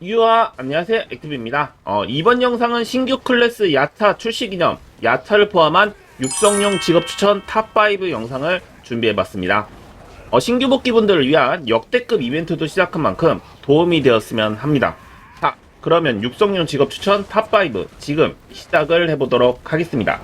유아 안녕하세요. 액티브입니다. 어, 이번 영상은 신규 클래스 야타 출시 기념 야타를 포함한 육성용 직업 추천 탑5 영상을 준비해봤습니다. 어, 신규 복귀분들을 위한 역대급 이벤트도 시작한 만큼 도움이 되었으면 합니다. 자 그러면 육성용 직업 추천 탑5 지금 시작을 해보도록 하겠습니다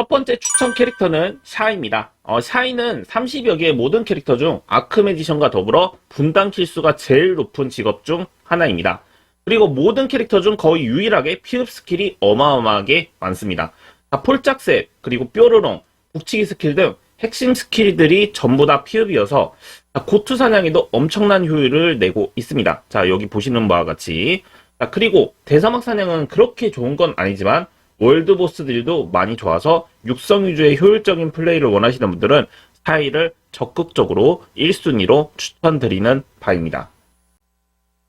첫 번째 추천 캐릭터는 샤이입니다. 어, 샤이는 30여 개의 모든 캐릭터 중 아크 에디션과 더불어 분당 킬수가 제일 높은 직업 중 하나입니다. 그리고 모든 캐릭터 중 거의 유일하게 피흡 스킬이 어마어마하게 많습니다. 자, 폴짝셋, 그리고 뾰로롱, 북치기 스킬 등 핵심 스킬들이 전부 다 피흡이어서 자, 고투 사냥에도 엄청난 효율을 내고 있습니다. 자, 여기 보시는 바와 같이. 자, 그리고 대사막 사냥은 그렇게 좋은 건 아니지만 월드 보스들도 많이 좋아서 육성 위주의 효율적인 플레이를 원하시는 분들은 사이를 적극적으로 1순위로 추천드리는 바입니다.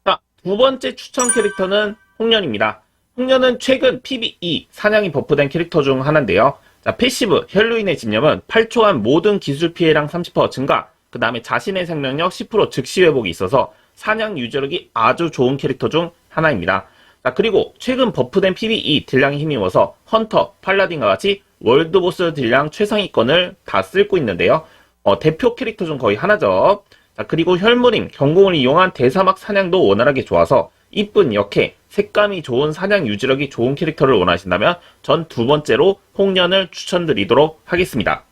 자, 두 번째 추천 캐릭터는 홍련입니다. 홍련은 최근 PBE 사냥이 버프된 캐릭터 중 하나인데요. 자, 패시브 헬로윈의 집념은 8초간 모든 기술 피해량 30% 증가, 그 다음에 자신의 생명력 10% 즉시 회복이 있어서 사냥 유저력이 아주 좋은 캐릭터 중 하나입니다. 자, 그리고 최근 버프된 PBE 딜량에 힘입어서 헌터, 팔라딘과 같이 월드보스 딜량 최상위권을 다 쓸고 있는데요. 어, 대표 캐릭터 중 거의 하나죠. 자, 그리고 혈무림, 경공을 이용한 대사막 사냥도 원활하게 좋아서 이쁜 역해, 색감이 좋은 사냥 유지력이 좋은 캐릭터를 원하신다면 전 두 번째로 홍련을 추천드리도록 하겠습니다.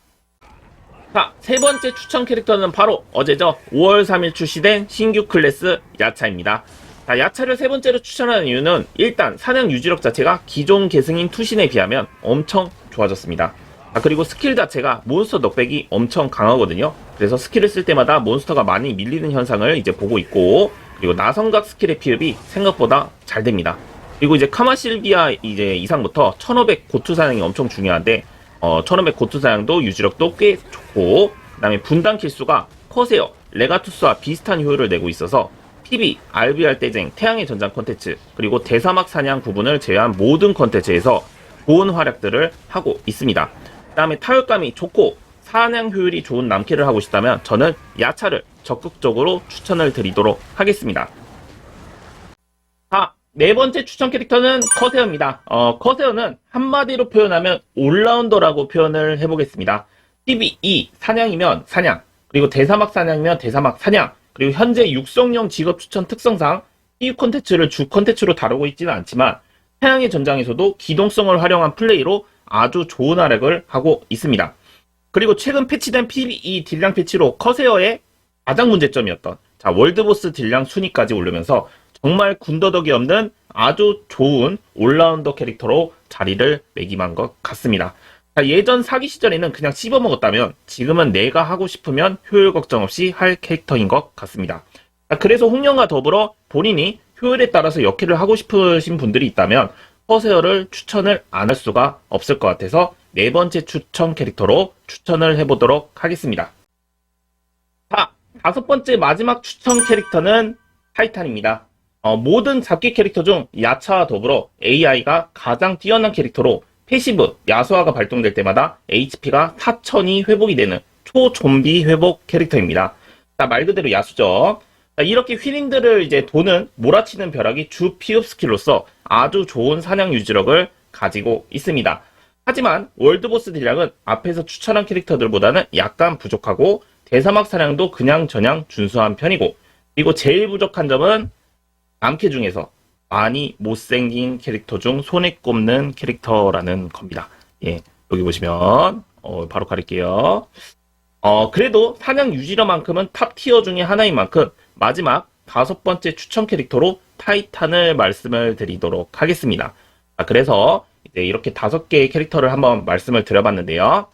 자, 세 번째 추천 캐릭터는 바로 어제죠. 5월 3일 출시된 신규 클래스 야차입니다. 자, 야차를 세 번째로 추천하는 이유는 일단 사냥 유지력 자체가 기존 계승인 투신에 비하면 엄청 좋아졌습니다. 아, 그리고 스킬 자체가 몬스터 넉백이 엄청 강하거든요. 그래서 스킬을 쓸 때마다 몬스터가 많이 밀리는 현상을 이제 보고 있고, 그리고 나성각 스킬의 피흡이 생각보다 잘 됩니다. 그리고 이제 카마실비아 이제 이상부터 1500 고투 사냥이 엄청 중요한데, 어, 1500 고투 사냥도 유지력도 꽤 좋고, 그 다음에 분당 킬수가 커세어, 레가투스와 비슷한 효율을 내고 있어서 PB, RBR 떼쟁, 태양의 전장 콘텐츠, 그리고 대사막 사냥 부분을 제외한 모든 콘텐츠에서 좋은 활약들을 하고 있습니다. 그 다음에 타격감이 좋고 사냥 효율이 좋은 남캐를 하고 싶다면 저는 야차를 적극적으로 추천을 드리도록 하겠습니다. 자, 네 번째 추천 캐릭터는 커세어입니다. 어, 커세어는 한마디로 표현하면 올라운더라고 표현을 해보겠습니다. PBE 사냥이면 사냥, 그리고 대사막 사냥이면 대사막 사냥, 그리고 현재 육성용 직업 추천 특성상 이 콘텐츠를 주 콘텐츠로 다루고 있지는 않지만 태양의 전장에서도 기동성을 활용한 플레이로 아주 좋은 활약을 하고 있습니다. 그리고 최근 패치된 PBE 딜량 패치로 커세어의 가장 문제점이었던 자 월드보스 딜량 순위까지 오르면서 정말 군더더기 없는 아주 좋은 올라운더 캐릭터로 자리를 매김한 것 같습니다. 자, 예전 사기 시절에는 그냥 씹어먹었다면 지금은 내가 하고 싶으면 효율 걱정 없이 할 캐릭터인 것 같습니다. 자, 그래서 홍련과 더불어 본인이 효율에 따라서 역해를 하고 싶으신 분들이 있다면 허세어를 추천을 안 할 수가 없을 것 같아서 네 번째 추천 캐릭터로 추천을 해보도록 하겠습니다. 자, 다섯 번째 마지막 추천 캐릭터는 타이탄입니다. 어, 모든 잡기 캐릭터 중 야차와 더불어 AI가 가장 뛰어난 캐릭터로 패시브 야수화가 발동될 때마다 HP가 4천이 회복이 되는 초좀비 회복 캐릭터입니다. 자, 말 그대로 야수죠. 자, 이렇게 휘린들을 이제 도는 몰아치는 벼락이 주 피흡 스킬로서 아주 좋은 사냥 유지력을 가지고 있습니다. 하지만 월드보스 딜량은 앞에서 추천한 캐릭터들보다는 약간 부족하고 대사막 사냥도 그냥 저냥 준수한 편이고 그리고 제일 부족한 점은 남캐 중에서 많이 못생긴 캐릭터 중 손에 꼽는 캐릭터라는 겁니다. 예, 여기 보시면 어, 바로 가릴게요. 어, 그래도 사냥 유지력만큼은 탑 티어 중에 하나인 만큼 마지막 다섯 번째 추천 캐릭터로 타이탄을 말씀을 드리도록 하겠습니다. 아, 그래서 이제 이렇게 다섯 개의 캐릭터를 한번 말씀을 드려봤는데요.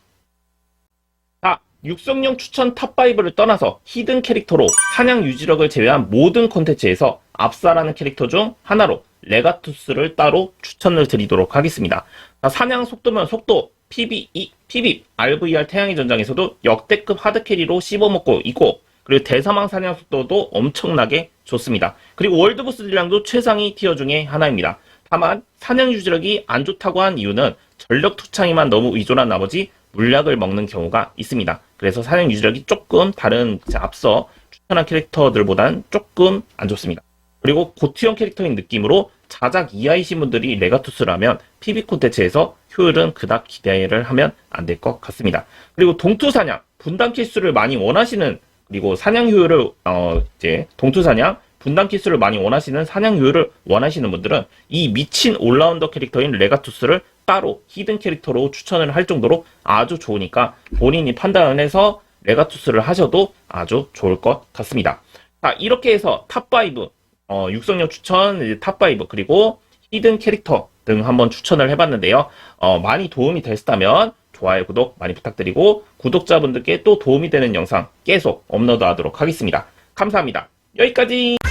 자, 육성용 추천 탑5를 떠나서 히든 캐릭터로 사냥 유지력을 제외한 모든 콘텐츠에서 압사라는 캐릭터 중 하나로 레가투스를 따로 추천을 드리도록 하겠습니다. 자, 사냥 속도면 속도, PBE, PB, RVR 태양의 전장에서도 역대급 하드캐리로 씹어먹고 있고 그리고 대사망 사냥 속도도 엄청나게 좋습니다. 그리고 월드보스 딜량도 최상위 티어 중에 하나입니다. 다만 사냥 유지력이 안 좋다고 한 이유는 전력 투창에만 너무 의존한 나머지 물약을 먹는 경우가 있습니다. 그래서 사냥 유지력이 조금 다른 앞서 추천한 캐릭터들보다는 조금 안 좋습니다. 그리고 고투형 캐릭터인 느낌으로 자작 이하이신 분들이 레가투스라면 PB 콘텐츠에서 효율은 그닥 기대를 하면 안 될 것 같습니다. 그리고 동투 사냥, 분당 키수를 많이 원하시는 그리고 사냥 효율을 어 이제 동투 사냥, 분당 키수를 많이 원하시는 사냥 효율을 원하시는 분들은 이 미친 올라운더 캐릭터인 레가투스를 따로 히든 캐릭터로 추천을 할 정도로 아주 좋으니까 본인이 판단을 해서 레가투스를 하셔도 아주 좋을 것 같습니다. 자, 이렇게 해서 탑5, 어, 육성력 추천, 이제 탑5, 그리고 히든 캐릭터 등 한번 추천을 해봤는데요. 어, 많이 도움이 됐다면 좋아요, 구독 많이 부탁드리고 구독자분들께 또 도움이 되는 영상 계속 업로드 하도록 하겠습니다. 감사합니다. 여기까지!